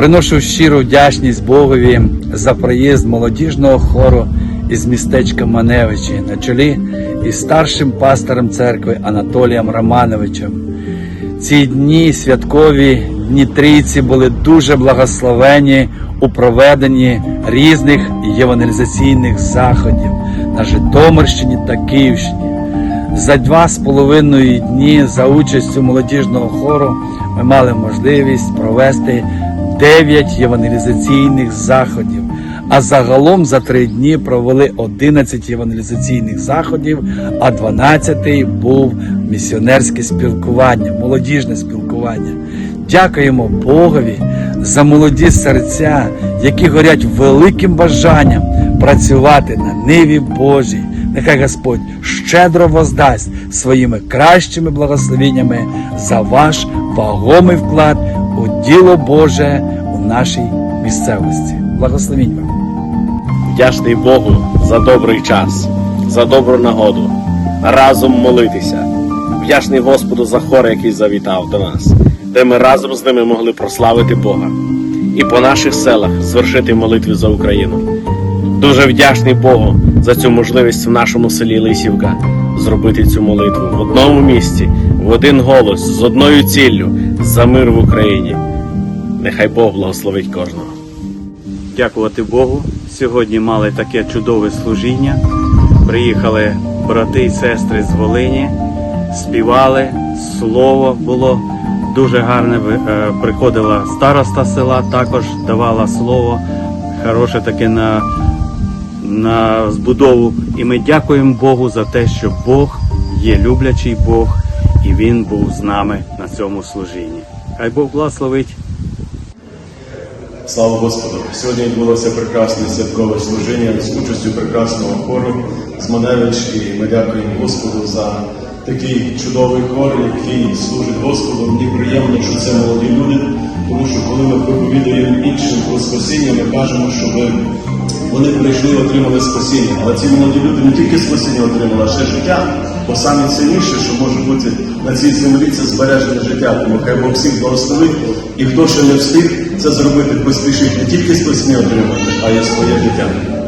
Приношу щиру вдячність Богові за проїзд молодіжного хору із містечка Маневичі на чолі із старшим пастором церкви Анатолієм Романовичем. Ці дні святкові дні трійці були дуже благословені у проведенні різних євангелізаційних заходів на Житомирщині та Київщині. За два з половиною дні за участю молодіжного хору ми мали можливість провести 9 євангелізаційних заходів. А загалом за три дні провели 11 євангелізаційних заходів, а 12 був місіонерське спілкування, молодіжне спілкування. Дякуємо Богові за молоді серця, які горять великим бажанням працювати на ниві Божій. Нехай Господь щедро воздасть своїми кращими благословеннями за ваш вагомий вклад у діло Боже у нашій місцевості. Благословінь вам! Вдячний Богу за добрий час, за добру нагоду, разом молитися. Вдячний Господу за хор, який завітав до нас, де ми разом з ними могли прославити Бога і по наших селах звершити молитву за Україну. Дуже вдячний Богу за цю можливість в нашому селі Лисівка зробити цю молитву в одному місці, один голос, з одною ціллю за мир в Україні. Нехай Бог благословить кожного. дякувати Богу. Сьогодні мали таке чудове служіння. Приїхали брати і сестри з Волині, співали, слово було дуже гарне. Е, Приходила староста села, також давала слово хороше таке на, на збудову. І ми дякуємо Богу за те, що Бог є люблячий Бог, і Він був з нами на цьому служінні. Хай Бог благословить. Слава Господу! Сьогодні відбулося прекрасне святкове служіння з участю прекрасного хору з Маневич, і ми дякуємо Господу за такий чудовий хор, який служить Господу. Мені приємно, що це молоді люди, тому що коли ми проповідуємо іншим про спасіння, ми кажемо, щоб вони прийшли і отримали спасіння. Але ці молоді люди не тільки спасіння отримали, а ще життя. Бо саме цінніше, що може бути на цій землі, це збережене життя. Тому хай Бог всіх благословить. І хто ще не встиг це зробити, поспішить не тільки спасіння отримати, а й своє життя.